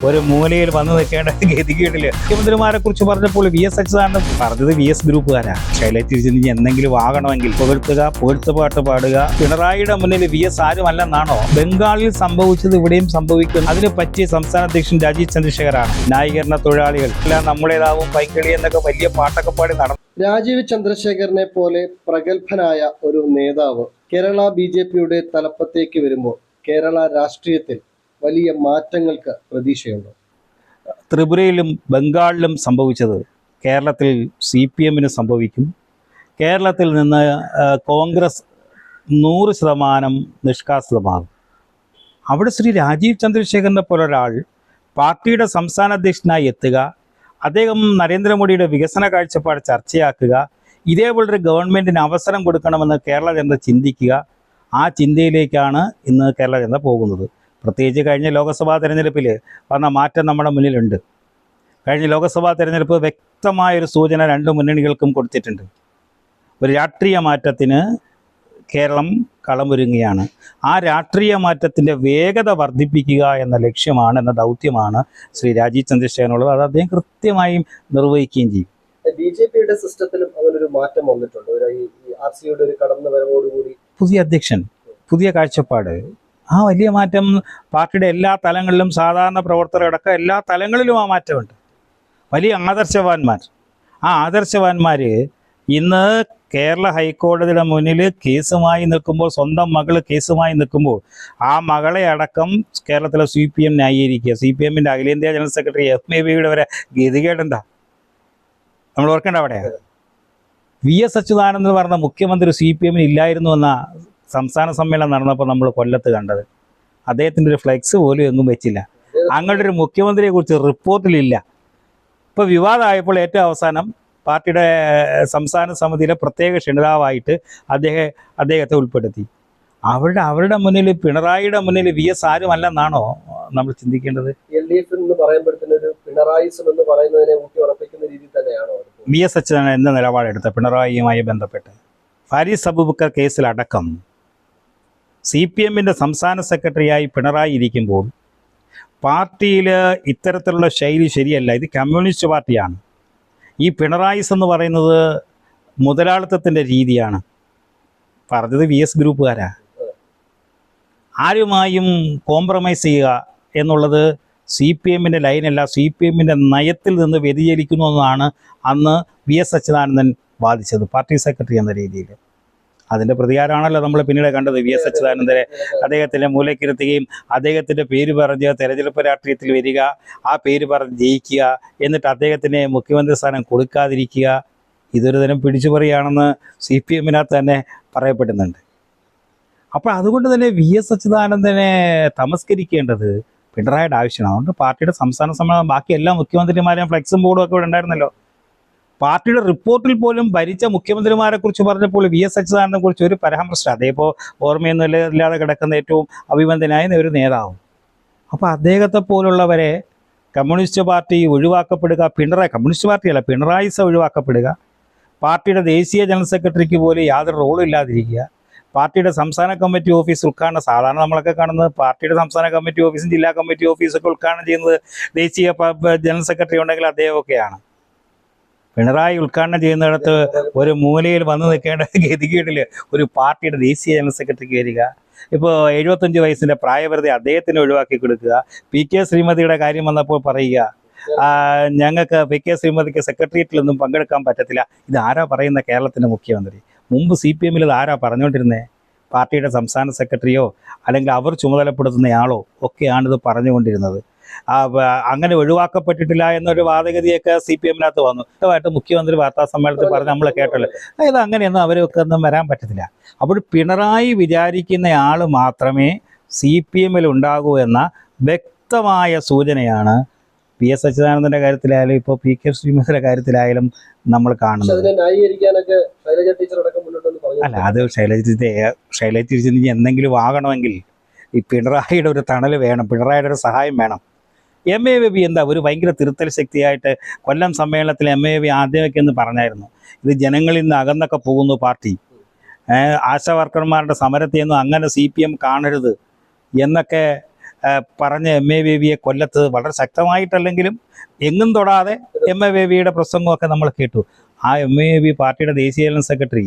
ഒരു മൂലയിൽ വന്നു നിൽക്കേണ്ട ഗതികേടിൽ മുഖ്യമന്ത്രിമാരെ കുറിച്ച് പറഞ്ഞപ്പോൾ വി എസ് അച്യുതാനന്ദൻ പറഞ്ഞത് വി എസ് ഗ്രൂപ്പുകാരാ. ശൈലജ നീ എന്തെങ്കിലും ആകണമെങ്കിൽ പുകഴ്ത്തുക പുകഴ്ത്തുപാട്ട് പാടുക. പിണറായിയുടെ മുന്നിൽ വി എസ് ആരുമല്ലെന്നാണോ ബംഗാളിൽ സംഭവിച്ചത് ഇവിടെയും സംഭവിക്കും അതിന് പറ്റിയ സംസ്ഥാന അധ്യക്ഷൻ രാജീവ് ചന്ദ്രശേഖറാണ് ന്യായീകരണ തൊഴിലാളികൾ എല്ലാം നമ്മുടേതാവും. പൈക്കളി എന്നൊക്കെ വലിയ പാട്ടൊക്കെ പാടി നടന്നു രാജീവ് ചന്ദ്രശേഖരനെ പോലെ പ്രഗത്ഭനായ ഒരു നേതാവ് കേരള ബി തലപ്പത്തേക്ക് വരുമ്പോൾ കേരള രാഷ്ട്രീയത്തിൽ വലിയ മാറ്റങ്ങൾക്ക് പ്രതീക്ഷയുണ്ട്. ത്രിപുരയിലും ബംഗാളിലും സംഭവിച്ചത് കേരളത്തിൽ സി പി എമ്മിന് സംഭവിക്കും. കേരളത്തിൽ നിന്ന് കോൺഗ്രസ് നൂറ് ശതമാനം നിഷ്കാസിതമാകും. അവിടെ ശ്രീ രാജീവ് ചന്ദ്രശേഖരനെ പോലെ ഒരാൾ പാർട്ടിയുടെ സംസ്ഥാന അധ്യക്ഷനായി എത്തുക അദ്ദേഹം നരേന്ദ്രമോദിയുടെ വികസന കാഴ്ചപ്പാട് ചർച്ചയാക്കുക ഇതേപോലൊരു ഗവൺമെന്റിന് അവസരം കൊടുക്കണമെന്ന് കേരള ജനത ചിന്തിക്കുക ആ ചിന്തയിലേക്കാണ് ഇന്ന് കേരള ജനത പോകുന്നത്. പ്രത്യേകിച്ച് കഴിഞ്ഞ ലോക്സഭാ തെരഞ്ഞെടുപ്പിൽ വന്ന മാറ്റം നമ്മുടെ മുന്നിലുണ്ട്. കഴിഞ്ഞ ലോക്സഭാ തെരഞ്ഞെടുപ്പ് വ്യക്തമായൊരു സൂചന രണ്ട് മുന്നണികൾക്കും കൊടുത്തിട്ടുണ്ട്. ഒരു രാഷ്ട്രീയ മാറ്റത്തിന് കേരളം കളമൊരുങ്ങുകയാണ്. ആ രാഷ്ട്രീയ മാറ്റത്തിന്റെ വേഗത വർദ്ധിപ്പിക്കുക എന്ന ലക്ഷ്യമാണ് എന്ന ദൗത്യമാണ് ശ്രീ രാജീവ് ചന്ദ്രശേഖരനുള്ളത്. അത് അദ്ദേഹം കൃത്യമായും നിർവഹിക്കുകയും ചെയ്യും. ബി ജെ പിയുടെ സിസ്റ്റത്തിലും അങ്ങനൊരു മാറ്റം വന്നിട്ടുണ്ട്. ഒരു ഈ ആർ സിയുടെ ഒരു കടന്നു വരവോടുകൂടി പുതിയ അധ്യക്ഷൻ പുതിയ കാഴ്ചപ്പാട് ആ വലിയ മാറ്റം പാർട്ടിയുടെ എല്ലാ തലങ്ങളിലും സാധാരണ പ്രവർത്തകരടക്കം എല്ലാ തലങ്ങളിലും ആ മാറ്റമുണ്ട്. വലിയ ആദർശവാന്മാർ. ആ ആദർശവാന്മാർ ഇന്ന് കേരള ഹൈക്കോടതിയുടെ മുന്നിൽ കേസുമായി നിൽക്കുമ്പോൾ സ്വന്തം മകൾ കേസുമായി നിൽക്കുമ്പോൾ ആ മകളെ അടക്കം കേരളത്തിലെ സി പി എം ന്യായീകരിക്കുക സി പി എമ്മിന്റെ അഖിലേന്ത്യാ ജനറൽ സെക്രട്ടറി എഫ് എ ബിയുടെ വരെ ഗതികേടെന്താ നമ്മൾ ഓർക്കേണ്ട അവിടെ വി എസ് അച്യുതാനന്ദൻ പറഞ്ഞ മുഖ്യമന്ത്രി സി പി എമ്മിന് ഇല്ലായിരുന്നു എന്ന സംസ്ഥാന സമ്മേളനം നടന്നപ്പോൾ നമ്മൾ കൊല്ലത്ത് കണ്ടത്. അദ്ദേഹത്തിന്റെ ഒരു ഫ്ലെക്സ് പോലും എങ്ങും വെച്ചില്ല. അങ്ങോട്ട് ഒരു മുഖ്യമന്ത്രിയെ കുറിച്ച് റിപ്പോർട്ടിലില്ല ഇപ്പോൾ വിവാദമായപ്പോൾ ഏറ്റവും അവസാനം പാർട്ടിയുടെ സംസ്ഥാന സമിതിയിലെ പ്രത്യേക ക്ഷണിതാവായിട്ട് അദ്ദേഹം അദ്ദേഹത്തെ ഉൾപ്പെടുത്തി. അവരുടെ അവരുടെ മുന്നിൽ പിണറായിയുടെ മുന്നിൽ വി എസ് ആരുമല്ലെന്നാണോ നമ്മൾ ചിന്തിക്കേണ്ടത്? എൽ ഡി എഫ് എന്ന് പറയുമ്പോഴത്തേന് ഒരു പിണറായിസം എന്ന് പറയുന്നതിനെ ഊട്ടി ഉറപ്പിക്കുന്ന രീതി തന്നെയാണോ? വി എസ് അച്യുതാനന്ദൻ എന്ന നിലപാടെടുത്ത പിണറായിയുമായി ബന്ധപ്പെട്ട് ഫാരിസ് അബൂബക്കർ കേസിലടക്കം സി പി എമ്മിന്റെ സംസ്ഥാന സെക്രട്ടറിയായി പിണറായി ഇരിക്കുമ്പോൾ പാർട്ടിയിൽ ഇത്തരത്തിലുള്ള ശൈലി ശരിയല്ല. ഇത് കമ്മ്യൂണിസ്റ്റ് പാർട്ടിയാണ്. ഈ പിണറായിസ് എന്ന് പറയുന്നത് മുതലാളിത്തത്തിന്റെ രീതിയാണ്. പറഞ്ഞത് വി എസ് ഗ്രൂപ്പുകാരാ. ആരുമായും കോംപ്രമൈസ് ചെയ്യുക എന്നുള്ളത് സി പി എമ്മിന്റെ ലൈനല്ല. സി പി എമ്മിന്റെ നയത്തിൽ നിന്ന് വ്യതിചലിക്കുന്നു എന്നാണ് അന്ന് വി എസ് അച്യുതാനന്ദൻ വാദിച്ചത് പാർട്ടി സെക്രട്ടറി എന്ന രീതിയിൽ. അതിന്റെ പ്രതികാരമാണല്ലോ നമ്മൾ പിന്നീട് കണ്ടത്. വി എസ് അച്യുതാനന്ദരെ അദ്ദേഹത്തിന്റെ മൂലക്കിരുത്തുകയും അദ്ദേഹത്തിന്റെ പേര് പറഞ്ഞ് തെരഞ്ഞെടുപ്പ് രാഷ്ട്രീയത്തിൽ വരിക ആ പേര് പറഞ്ഞ് ജയിക്കുക എന്നിട്ട് അദ്ദേഹത്തിന് മുഖ്യമന്ത്രി സ്ഥാനം കൊടുക്കാതിരിക്കുക ഇതൊരു തരം പിടിച്ചു പറയുകയാണെന്ന് സി പി എമ്മിനകത്ത് തന്നെ പറയപ്പെടുന്നുണ്ട്. അപ്പോൾ അതുകൊണ്ട് തന്നെ വി എസ് അച്യുതാനന്ദനെ തമസ്കരിക്കേണ്ടത് പിണറായിയുടെ ആവശ്യമാണ്. അതുകൊണ്ട് പാർട്ടിയുടെ സംസ്ഥാന സമ്മേളനം ബാക്കി എല്ലാ മുഖ്യമന്ത്രിമാരെയും ഫ്ലെക്സും ബോർഡും ഒക്കെ ഇവിടെ ഉണ്ടായിരുന്നല്ലോ. പാർട്ടിയുടെ റിപ്പോർട്ടിൽ പോലും ഭരിച്ച മുഖ്യമന്ത്രിമാരെ കുറിച്ച് പറഞ്ഞപ്പോൾ വി എസ് അച്യുതാനന്ദനെ കുറിച്ച് ഒരു പരാമർശം. അതേപ്പോൾ ഓർമ്മയൊന്നും ഇല്ലാതെ കിടക്കുന്ന ഏറ്റവും അഭിമന്ദനായ ഒരു നേതാവ്. അപ്പോൾ അദ്ദേഹത്തെ പോലുള്ളവരെ കമ്മ്യൂണിസ്റ്റ് പാർട്ടി ഒഴിവാക്കപ്പെടുക പിണറായി കമ്മ്യൂണിസ്റ്റ് പാർട്ടിയല്ല പിണറായിസ ഒഴിവാക്കപ്പെടുക. പാർട്ടിയുടെ ദേശീയ ജനറൽ സെക്രട്ടറിക്ക് പോലും യാതൊരു റോളും ഇല്ലാതിരിക്കുക. പാർട്ടിയുടെ സംസ്ഥാന കമ്മിറ്റി ഓഫീസ് ഉദ്ഘാടനം സാധാരണ നമ്മളൊക്കെ കാണുന്നത് പാർട്ടിയുടെ സംസ്ഥാന കമ്മിറ്റി ഓഫീസും ജില്ലാ കമ്മിറ്റി ഓഫീസൊക്കെ ഉദ്ഘാടനം ചെയ്യുന്നത് ദേശീയ ജനറൽ സെക്രട്ടറി ഉണ്ടെങ്കിൽ അദ്ദേഹമൊക്കെയാണ്. പിണറായി ഉദ്ഘാടനം ചെയ്യുന്നിടത്ത് ഒരു മൂലയിൽ വന്നു നിൽക്കേണ്ട ഗതികേടിൽ ഒരു പാർട്ടിയുടെ ദേശീയ ജനറൽ സെക്രട്ടറിക്ക് വരിക. ഇപ്പോൾ എഴുപത്തഞ്ച് വയസ്സിന്റെ പ്രായപരിധി അദ്ദേഹത്തിന് ഒഴിവാക്കി കൊടുക്കുക. പി കെ ശ്രീമതിയുടെ കാര്യം വന്നപ്പോൾ പറയുക ഞങ്ങൾക്ക് പി കെ ശ്രീമതിക്ക് സെക്രട്ടേറിയറ്റിലൊന്നും പങ്കെടുക്കാൻ പറ്റത്തില്ല. ഇത് ആരാ പറയുന്ന കേരളത്തിന്റെ മുഖ്യമന്ത്രി? മുമ്പ് സി പി എമ്മിൽ ഇത് ആരാ പറഞ്ഞുകൊണ്ടിരുന്നത് പാർട്ടിയുടെ സംസ്ഥാന സെക്രട്ടറിയോ അല്ലെങ്കിൽ അവർ ചുമതലപ്പെടുത്തുന്നയാളോ ഒക്കെയാണിത് പറഞ്ഞുകൊണ്ടിരുന്നത്. അങ്ങനെ ഒഴിവാക്കപ്പെട്ടിട്ടില്ല എന്നൊരു വാദഗതിയൊക്കെ സി പി എമ്മിനകത്ത് വന്നു. ഇതുമായിട്ട് മുഖ്യമന്ത്രി വാർത്താ സമ്മേളനത്തിൽ പറഞ്ഞ് നമ്മൾ കേട്ടല്ലോ. അതായത് അങ്ങനെയൊന്നും അവരൊക്കെ ഒന്നും വരാൻ പറ്റത്തില്ല. അപ്പോൾ പിണറായി വിചാരിക്കുന്ന ആൾ മാത്രമേ സി പി എമ്മിൽ ഉണ്ടാകൂ എന്ന വ്യക്തമായ സൂചനയാണ് പി എസ് അച്യുതാനന്ദന്റെ കാര്യത്തിലായാലും ഇപ്പോൾ പി കെ ശ്രീമതിയുടെ കാര്യത്തിലായാലും നമ്മൾ കാണുന്നത്. അല്ല അത് ശൈലജ ടീച്ചർ ശൈലജ തിരിച്ച് എന്തെങ്കിലും ആകണമെങ്കിൽ ഈ പിണറായിയുടെ ഒരു തണൽ വേണം പിണറായിയുടെ ഒരു സഹായം വേണം. എം എ ബി എന്താ? ഒരു ഭയങ്കര തിരുത്തൽ ശക്തിയായിട്ട് കൊല്ലം സമ്മേളനത്തിൽ എം എ ബി ആദ്യമൊക്കെ എന്ന് പറഞ്ഞായിരുന്നു. ഇത് ജനങ്ങളിൽ നിന്ന് അകന്നൊക്കെ പോകുന്നു പാർട്ടി. ആശാവർക്കർമാരുടെ ആശാ വർക്കർമാരുടെ സമരത്തെയൊന്നും അങ്ങനെ സി പി എം കാണരുത് എന്നൊക്കെ പറഞ്ഞ് പറഞ്ഞ എം എ ബേബിയെ കൊല്ലത്ത് വളരെ ശക്തമായിട്ടല്ലെങ്കിലും എങ്ങും തൊടാതെ എം എ ബേബിയുടെ പ്രസംഗമൊക്കെ നമ്മൾ കേട്ടു. ആ എം എ ബി പാർട്ടിയുടെ ദേശീയ ജനറൽ സെക്രട്ടറി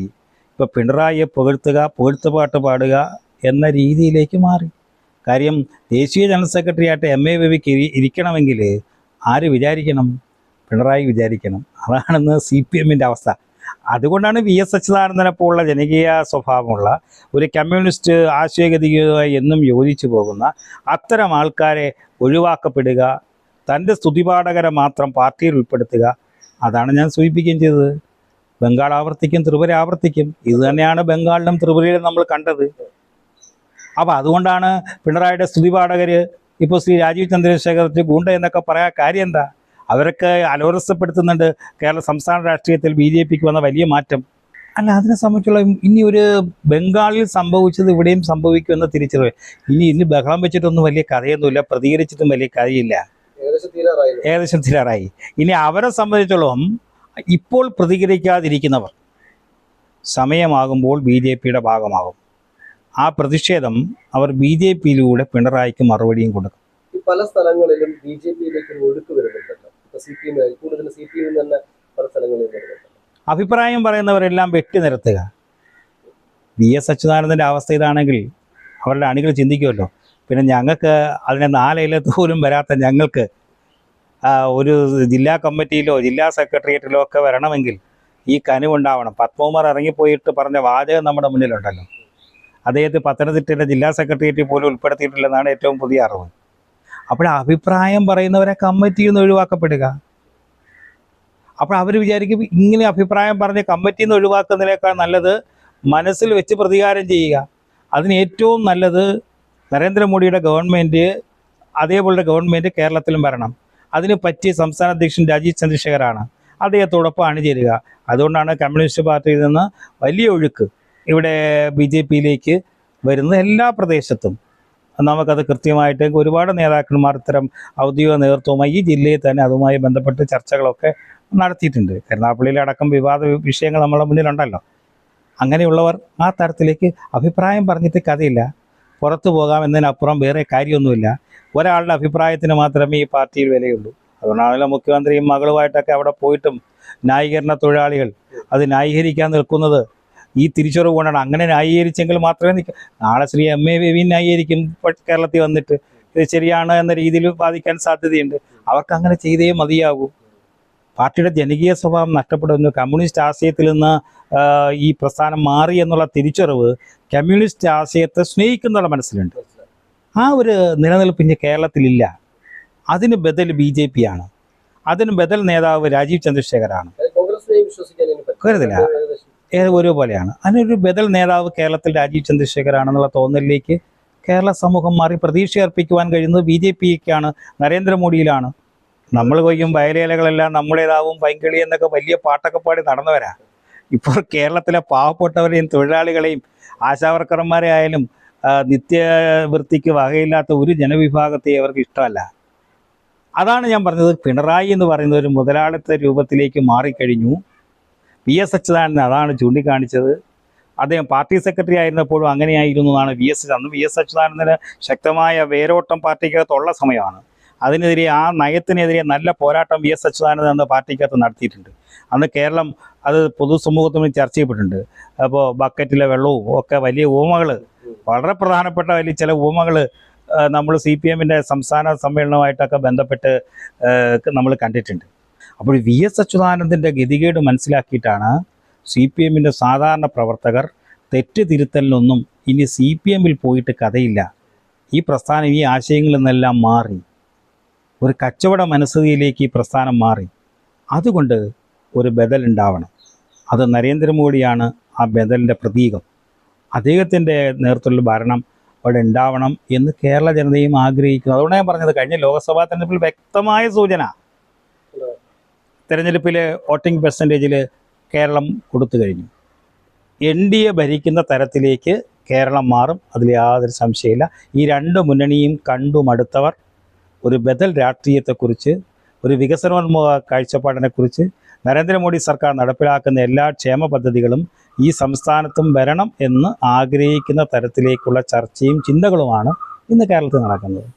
ഇപ്പോൾ പിണറായിയെ പുകഴ്ത്തുക പുകഴ്ത്തുപാട്ട് പാടുക എന്ന രീതിയിലേക്ക് മാറി. കാര്യം ദേശീയ ജനറൽ സെക്രട്ടറി ആയിട്ട് എം എ ബേബിക്ക് ഇരിക്കണമെങ്കിൽ ആര് വിചാരിക്കണം? പിണറായി വിചാരിക്കണം. അതാണെന്ന് സി പി എമ്മിന്റെ അവസ്ഥ. അതുകൊണ്ടാണ് വി എസ് അച്യുതാനന്ദനെ പോലുള്ള ജനകീയ സ്വഭാവമുള്ള ഒരു കമ്മ്യൂണിസ്റ്റ് ആശയഗതിയുമായി എന്നും യോജിച്ചു പോകുന്ന അത്തരം ആൾക്കാരെ ഒഴിവാക്കപ്പെടുക തന്റെ സ്തുതിപാഠകരെ മാത്രം പാർട്ടിയിൽ ഉൾപ്പെടുത്തുക അതാണ് ഞാൻ സൂചിപ്പിക്കുകയും ചെയ്തത്. ബംഗാൾ ആവർത്തിക്കും ത്രിപുര ആവർത്തിക്കും. ഇത് തന്നെയാണ് ബംഗാളിലും ത്രിപുരയിലും നമ്മൾ കണ്ടത്. അപ്പോൾ അതുകൊണ്ടാണ് പിണറായിയുടെ സ്തുതിപാഠകർ ഇപ്പോൾ ശ്രീ രാജീവ് ചന്ദ്രശേഖരത്തിൽ ഗുണ്ട എന്നൊക്കെ പറയാൻ കാര്യം എന്താ? അവരൊക്കെ അലോരസപ്പെടുത്തുന്നുണ്ട് കേരള സംസ്ഥാന രാഷ്ട്രീയത്തിൽ ബി ജെ പിക്ക് വന്ന വലിയ മാറ്റം. അല്ല അതിനെ സംബന്ധിച്ചുള്ള ഇനി ഒരു ബംഗാളിൽ സംഭവിച്ചത് ഇവിടെയും സംഭവിക്കുമെന്ന തിരിച്ചറിവ്. ഇനി ഇനി ബഹളം വെച്ചിട്ടൊന്നും വലിയ കഥയൊന്നുമില്ല പ്രതികരിച്ചിട്ടും വലിയ കഥയില്ല ഏകദേശം തീരാറായി. ഇനി അവരെ സംബന്ധിച്ചോളം ഇപ്പോൾ പ്രതികരിക്കാതിരിക്കുന്നവർ സമയമാകുമ്പോൾ ബി ജെ പിയുടെ ഭാഗമാകും. ആ പ്രതിഷേധം അവർ ബി ജെ പിയിലൂടെ പിണറായിക്ക് മറുപടിയും കൊടുക്കും. പല സ്ഥലങ്ങളിലും ബി ജെ പിയിലേക്ക് ഒരു ഒഴുക്ക് വരുന്നുണ്ടല്ലോ. ഇപ്പൊ സി പി എം കൂടുതൽ സി പി എം തന്നെ പല വരുന്നുണ്ട് അഭിപ്രായം പറയുന്നവരെല്ലാം വെട്ടി നിരത്തുക. വി എസ് അച്യുതാനന്ദന്റെ അവസ്ഥ ഇതാണെങ്കിൽ അവരുടെ അണികൾ ചിന്തിക്കുമല്ലോ. പിന്നെ ഞങ്ങൾക്ക് അതിനെ നാലയിലത്ത് പോലും വരാത്ത ഞങ്ങൾക്ക് ഒരു ജില്ലാ കമ്മിറ്റിയിലോ ജില്ലാ സെക്രട്ടേറിയറ്റിലോ ഒക്കെ വരണമെങ്കിൽ ഈ കനിവുണ്ടാവണം. പത്മകുമാർ ഇറങ്ങിപ്പോയിട്ട് പറഞ്ഞ വാചകം നമ്മുടെ മുന്നിലുണ്ടല്ലോ. അദ്ദേഹത്തെ പത്തനംതിട്ടയിലെ ജില്ലാ സെക്രട്ടേറിയറ്റ് പോലും ഉൾപ്പെടുത്തിയിട്ടില്ലെന്നാണ് ഏറ്റവും പുതിയ അറിവ്. അപ്പോൾ അഭിപ്രായം പറയുന്നവരെ കമ്മിറ്റിയിൽ നിന്ന് ഒഴിവാക്കപ്പെടുക. അപ്പോൾ അവർ വിചാരിക്കും ഇങ്ങനെ അഭിപ്രായം പറഞ്ഞ് കമ്മിറ്റിയിൽ നിന്ന് ഒഴിവാക്കുന്നതിനേക്കാൾ നല്ലത് മനസ്സിൽ വെച്ച് പ്രതികാരം ചെയ്യുക. അതിന് ഏറ്റവും നല്ലത് നരേന്ദ്രമോദിയുടെ ഗവൺമെന്റ് അതേപോലുള്ള ഗവൺമെന്റ് കേരളത്തിലും വരണം. അതിന് പറ്റിയ സംസ്ഥാന അധ്യക്ഷൻ രാജീവ് ചന്ദ്രശേഖറാണ് അദ്ദേഹത്തോടൊപ്പം അണിചേരുക. അതുകൊണ്ടാണ് കമ്മ്യൂണിസ്റ്റ് പാർട്ടിയിൽ നിന്ന് വലിയ ഒഴുക്ക്. ഇവിടെ ബി ജെ പിയിലേക്ക് വരുന്ന എല്ലാ പ്രദേശത്തും. നമുക്കത് കൃത്യമായിട്ട് ഒരുപാട് നേതാക്കന്മാർ ഇത്തരം ഔദ്യോഗിക നേതൃത്വവുമായി ഈ ജില്ലയിൽ തന്നെ അതുമായി ബന്ധപ്പെട്ട് ചർച്ചകളൊക്കെ നടത്തിയിട്ടുണ്ട്. കരുനാപ്പള്ളിയിലടക്കം വിവാദ വിഷയങ്ങൾ നമ്മളെ മുന്നിലുണ്ടല്ലോ. അങ്ങനെയുള്ളവർ ആ തരത്തിലേക്ക് അഭിപ്രായം പറഞ്ഞിട്ട് കഥയില്ല. പുറത്തു പോകാം എന്നതിനപ്പുറം വേറെ കാര്യമൊന്നുമില്ല. ഒരാളുടെ അഭിപ്രായത്തിന് മാത്രമേ ഈ പാർട്ടിയിൽ വിലയുള്ളൂ. അതുകൊണ്ടാണല്ലോ മുഖ്യമന്ത്രിയും മകളുമായിട്ടൊക്കെ അവിടെ പോയിട്ടും ന്യായീകരണ തൊഴിലാളികൾ അത് ന്യായീകരിക്കാൻ നിൽക്കുന്നത്. ഈ തിരിച്ചറിവ് കൊണ്ടാണ്. അങ്ങനെ ന്യായീകരിച്ചെങ്കിൽ മാത്രമേ നിൽക്ക നാളെ ശ്രീ എം എ ബേബി ന്യായീകരിക്കും കേരളത്തിൽ വന്നിട്ട്. ഇത് ശരിയാണ് എന്ന രീതിയിൽ ബാധിക്കാൻ സാധ്യതയുണ്ട്. അവർക്ക് അങ്ങനെ ചെയ്തേ മതിയാകൂ പാർട്ടിയുടെ ജനകീയ സ്വഭാവം നഷ്ടപ്പെടുന്നു. കമ്മ്യൂണിസ്റ്റ് ആശയത്തിൽ നിന്ന് ഈ പ്രസ്ഥാനം മാറി എന്നുള്ള തിരിച്ചറിവ് കമ്മ്യൂണിസ്റ്റ് ആശയത്തെ സ്നേഹിക്കുന്നുള്ള മനസ്സിലുണ്ട്. ആ ഒരു നിലനിൽപ്പ് ഇനി കേരളത്തിലില്ല. അതിന് ബദൽ ബി ജെ പി ആണ്. അതിന് ബദൽ നേതാവ് രാജീവ് ചന്ദ്രശേഖരാണ്. കരുതില്ല. ഏത് ഒരുപോലെയാണ് അതിനൊരു ബദൽ നേതാവ് കേരളത്തിൽ രാജീവ് ചന്ദ്രശേഖരാണെന്നുള്ള തോന്നലിലേക്ക് കേരള സമൂഹം മാറി പ്രതീക്ഷ അർപ്പിക്കുവാൻ കഴിയുന്നത് ബി ജെ പിക്കാണ് നരേന്ദ്രമോദിയിലാണ്. നമ്മൾ കൊയ്യും വയലേലകളെല്ലാം നമ്മുടേതാവും പൈങ്കിളി എന്നൊക്കെ വലിയ പാട്ടൊക്കെ പാടി നടന്നവരാ. ഇപ്പോൾ കേരളത്തിലെ പാവപ്പെട്ടവരെയും തൊഴിലാളികളെയും ആശാവർക്കർമാരെ ആയാലും നിത്യവൃത്തിക്ക് വകയില്ലാത്ത ഒരു ജനവിഭാഗത്തെ അവർക്ക് ഇഷ്ടമല്ല. അതാണ് ഞാൻ പറഞ്ഞത്. പിണറായി എന്ന് പറയുന്ന ഒരു മുതലാളിത്ത രൂപത്തിലേക്ക് മാറിക്കഴിഞ്ഞു. വി എസ് അച്യുതാനന്ദൻ അതാണ് ചൂണ്ടിക്കാണിച്ചത്. അദ്ദേഹം പാർട്ടി സെക്രട്ടറി ആയിരുന്നപ്പോഴും അങ്ങനെയായിരുന്നു എന്നാണ് വി എസ് അന്ന് വി എസ് അച്യുതാനന്ദന് ശക്തമായ വേരോട്ടം പാർട്ടിക്കകത്തുള്ള സമയമാണ്. അതിനെതിരെ ആ നയത്തിനെതിരെ നല്ല പോരാട്ടം വി എസ് അച്യുതാനന്ദൻ എന്ന പാർട്ടിക്കകത്ത് നടത്തിയിട്ടുണ്ട്. അന്ന് കേരളം അത് പൊതുസമൂഹത്തിന് ചർച്ച ചെയ്യപ്പെട്ടിട്ടുണ്ട്. അപ്പോൾ ബക്കറ്റിലെ വെള്ളവും ഒക്കെ വലിയ ഊമകൾ വളരെ പ്രധാനപ്പെട്ട വലിയ ചില ഊമകൾ നമ്മൾ സി പി എമ്മിന്റെ സംസ്ഥാന സമ്മേളനമായിട്ടൊക്കെ ബന്ധപ്പെട്ട് നമ്മൾ കണ്ടിട്ടുണ്ട്. അപ്പോൾ വി എസ് അച്യുതാനന്ദന്റെ ഗതികേട് മനസ്സിലാക്കിയിട്ടാണ് സി പി എമ്മിന്റെ സാധാരണ പ്രവർത്തകർ തെറ്റ് തിരുത്തലിനൊന്നും ഇനി സി പി എമ്മിൽ പോയിട്ട് കഥയില്ല. ഈ പ്രസ്ഥാനം ഈ ആശയങ്ങളിൽ നിന്നെല്ലാം മാറി. ഒരു കച്ചവട മനസ്ഥിതിയിലേക്ക് ഈ പ്രസ്ഥാനം മാറി. അതുകൊണ്ട് ഒരു ബദൽ ഉണ്ടാവണം. അത് നരേന്ദ്രമോദിയാണ് ആ ബദലിന്റെ പ്രതീകം. അദ്ദേഹത്തിന്റെ നേതൃത്വത്തിൽ ഭരണം അവിടെ ഉണ്ടാവണം എന്ന് കേരള ജനതയും ആഗ്രഹിക്കുന്നു. അതുകൊണ്ടാണ് ഞാൻ പറഞ്ഞത് കഴിഞ്ഞ ലോക്സഭാ തെരഞ്ഞെടുപ്പിൽ വ്യക്തമായ സൂചന. തെരഞ്ഞെടുപ്പിലെ വോട്ടിംഗ് പെർസെന്റേജിൽ കേരളം കൊടുത്തു കഴിഞ്ഞു. എൻ ഡി എ ഭരിക്കുന്ന തരത്തിലേക്ക് കേരളം മാറും അതിൽ യാതൊരു സംശയമില്ല ഈ രണ്ട് മുന്നണിയും കണ്ടു മടുത്തവർ ഒരു ബദൽ രാഷ്ട്രീയത്തെക്കുറിച്ച് ഒരു വികസനോന്മുഖ കാഴ്ചപ്പാടിനെക്കുറിച്ച് നരേന്ദ്രമോദി സർക്കാർ നടപ്പിലാക്കുന്ന എല്ലാ ക്ഷേമ പദ്ധതികളും ഈ സംസ്ഥാനത്തും വരണം എന്ന് ആഗ്രഹിക്കുന്ന തരത്തിലേക്കുള്ള ചർച്ചയും ചിന്തകളുമാണ് ഇന്ന് കേരളത്തിൽ നടക്കുന്നത്.